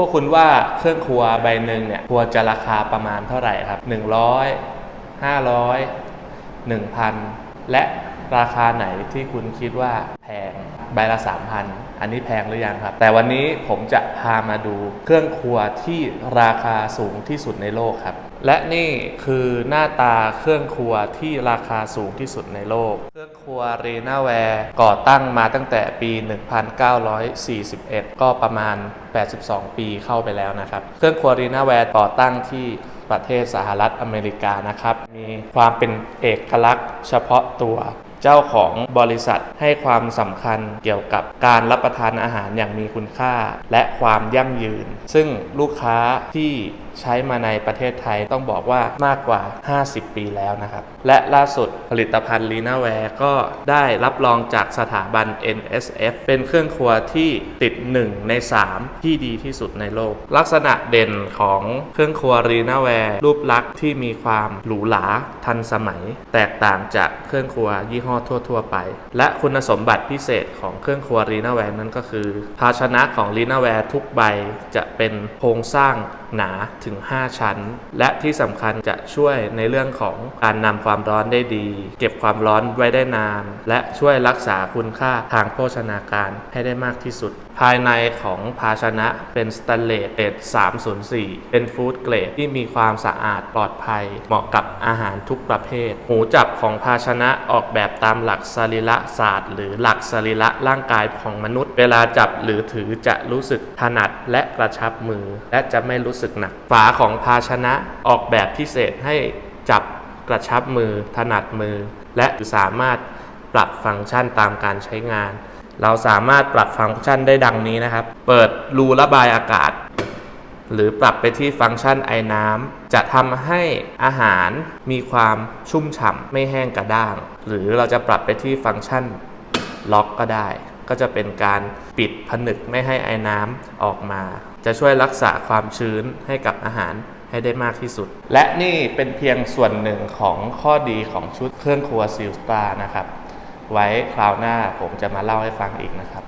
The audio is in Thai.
วกคุณว่าเครื่องครัวใบหนึ่งเนี่ยควรจะราคาประมาณเท่าไหร่ครับ 100 500 1,000 และราคาไหนที่คุณคิดว่าแพง ใบละ3,000อันนี้แพงหรือยังครับ แต่วันนี้ผมจะพามาดูเครื่องครัวที่ราคาสูงที่สุดในโลกครับ และนี่คือหน้าตาเครื่องครัวที่ราคาสูงที่สุดในโลก เครื่องครัวเรนาแวร์ก่อตั้งมาตั้งแต่ปี 1941 ก็ประมาณ 82 ปีเข้าไปแล้วนะครับ เครื่องครัวเรนาแวร์ก่อตั้งที่ประเทศสหรัฐอเมริกานะครับ มีความเป็นเอกลักษณ์เฉพาะตัว จ้าของบริษัทให้ความสำคัญเกี่ยวกับการรับประทานอาหารอย่างมีคุณค่า และความยั่งยืน ซึ่งลูกค้าที่ใช้มาในประเทศไทยต้องบอกว่ามากกว่า 50 ปีแล้วนะครับ และล่าสุดผลิตภัณฑ์ลีนาแวร์ก็ได้รับรองจากสถาบัน NSF เป็นเครื่องครัวที่ติด 1 ใน 3 ที่ดีที่สุดในโลก ลักษณะเด่นของเครื่องครัวรีนาแวร์รูปลักษณ์ที่มีความหรูหราทันสมัย แตกต่างจากเครื่องครัวยี่ห้อทั่ว ๆ ไป และคุณสมบัติพิเศษของเครื่องครัวรีนาแวร์นั้นก็คือ ภาชนะของรีนาแวร์ทุกใบจะเป็นโครงสร้างหนาถึง 5 ชั้น และที่สำคัญจะช่วยในเรื่องของการนำความร้อนได้ดี เก็บความร้อนไว้ได้นาน และช่วยรักษาคุณค่าทางโภชนาการให้ได้มากที่สุด ภายในของภาชนะเป็นสแตนเลสเกรด304 เป็นฟู้ดเกรดที่มีความสะอาดปลอดภัย เหมาะกับอาหารทุกประเภท หูจับของภาชนะออกแบบตามหลักสรีระศาสตร์ หรือหลักสรีระร่างกายของมนุษย์ เวลาจับหรือถือจะรู้สึกถนัดและกระชับมือ และจะไม่รู้สึกหนักฝาของภาชนะออกแบบพิเศษให้จับกระชับมือ ถนัดมือ และสามารถปรับฟังก์ชันตามการใช้งาน เราสามารถปรับฟังก์ชันได้ดังนี้นะครับ เปิดรูระบายอากาศ หรือปรับไปที่ฟังก์ชันไอน้ำจะทำให้อาหารมีความชุ่มฉ่ำไม่แห้งกระด้าง หรือเราจะปรับไปที่ฟังก์ชันล็อกก็ได้ ก็จะเป็นการปิดผนึกไม่ให้ไอน้ำออกมา จะช่วยรักษาความชื้นให้กับอาหารให้ได้มากที่สุด และนี่เป็นเพียงส่วนหนึ่งของข้อดีของชุดเครื่องครัวซิลสตาร์นะครับ ไว้คราวหน้าผมจะมาเล่าให้ฟังอีกนะครับ